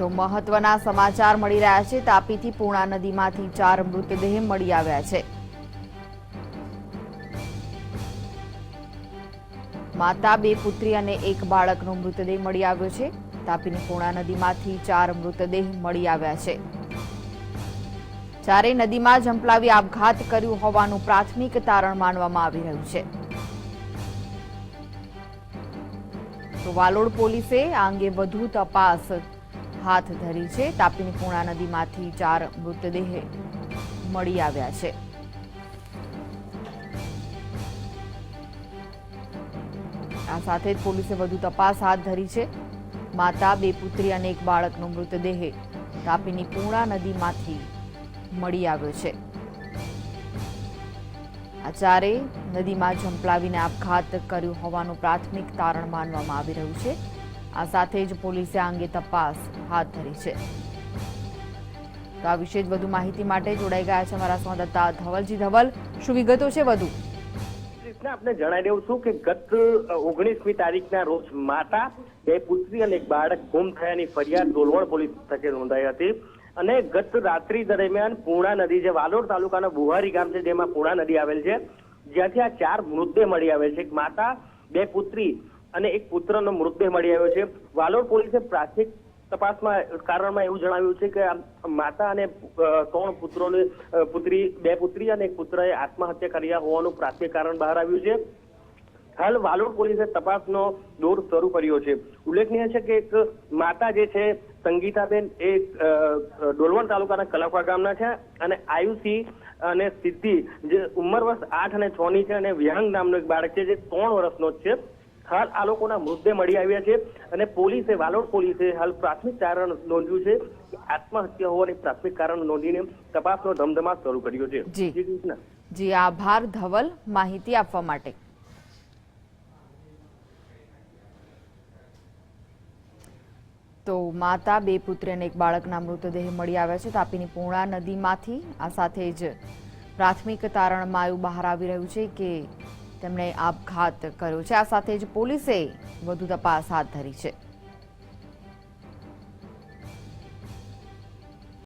તો મહત્વના સમાચાર મળી રહ્યા છે. તાપીથી પૂર્ણા નદીમાંથી ચાર મૃતદેહ મળી આવ્યા છે. માતા, બે પુત્રી અને એક બાળકનો મૃતદેહ મળી આવ્યો છે. તાપીની પૂર્ણા નદીમાંથી ચાર મૃતદેહ મળી આવ્યા છે. ચારે નદીમાં ઝંપલાવી આપઘાત કર્યું હોવાનું પ્રાથમિક તારણ માનવામાં આવી રહ્યું છે. તો વાલોડ પોલીસે આ અંગે વધુ તપાસ હાથ ધરી છે. તાપીની પૂર્ણા નદીમાંથી ચાર મૃતદેહ મળી આવ્યા છે. આ સાથે જ પોલીસે વધુ તપાસ હાથ ધરી છે. માતા, બે પુત્રી અને એક બાળકનો મૃતદેહ તાપીની પૂર્ણા નદીમાંથી મળી આવ્યો છે. આ ચારેય નદીમાં ઝંપલાવીને આપઘાત કર્યું હોવાનું પ્રાથમિક તારણ માનવામાં આવી રહ્યું છે. આ સાથે જ પોલીસે આ અંગે તપાસ હાથ ધરી છે. તો આ વિશે જ વધુ માહિતી માટે જોડાઈ ગયા છે અમારા સંવાદદાતા ધવલજી ધવલ, શું વિગતો છે વધુ? કૃષ્ણા આપને જણાવી દઉં છું કે ગત ઓગણીસમી તારીખના રોજ માતા, બે પુત્રી અને એક બાળક ગુમ થયાની ફરિયાદ ડોલવણ પોલીસ મથકે નોંધાઈ હતી. અને ગત રાત્રિ દરમિયાન પૂર્ણા નદી જે વાલોડ તાલુકાના બુહારી ગામ છે, જેમાં પૂર્ણા નદી આવેલ છે, જ્યાંથી આ ચાર મૃતદેહ મળી આવેલ છે. એક માતા, બે પુત્રી અને એક પુત્રનો મૃતદેહ મળી આવ્યો છે. વાલોડ પોલીસે પ્રાથમિક તપાસમાં કારણમાં એવું જણાવ્યું છે કે માતા અને ત્રણ પુત્રોને પુત્રી, બે પુત્રી અને એક પુત્રએ આત્મહત્યા કર્યા હોવાનું પ્રાથમિક કારણ બહાર આવ્યું છે. હાલ વાલોડ પોલીસે તપાસનો દોર શરૂ કર્યો છે. ઉલ્લેખનીય છે કે એક માતા જે છે, સંગીતાબેન, એ ડોલવણ તાલુકાના કલાપા ગામના છે અને આયુષી અને સિદ્ધિ જે ઉંમર વર્ષ આઠ અને છ ની છે અને વિહાંગ નામનો એક બાળક છે જે ત્રણ વર્ષનો જ છે. હાલ આ લોકોના મૃતદેહ મળી આવ્યા છે અને પોલીસે વાલોડ પોલીસે હાલ પ્રાથમિક કારણ નોંધ્યું છે કે આત્મહત્યા હોવાની પ્રાથમિક કારણ નોંધીને તપાસનો ધમધમા શરૂ કર્યો છે. જી. આભાર ધવલ માહિતી આપવા માટે. તો માતા બે પુત્રી અને એક બાળકના મૃતદેહ મળી આવ્યા છે તાપીની પૂર્ણા નદીમાંથી. આ સાથે જ પ્રાથમિક તારણમાં એવું બહાર આવી રહ્યું છે કે તેમણે આપઘાત કર્યો છે. આ સાથે જ પોલીસે વધુ તપાસ હાથ ધરી છે.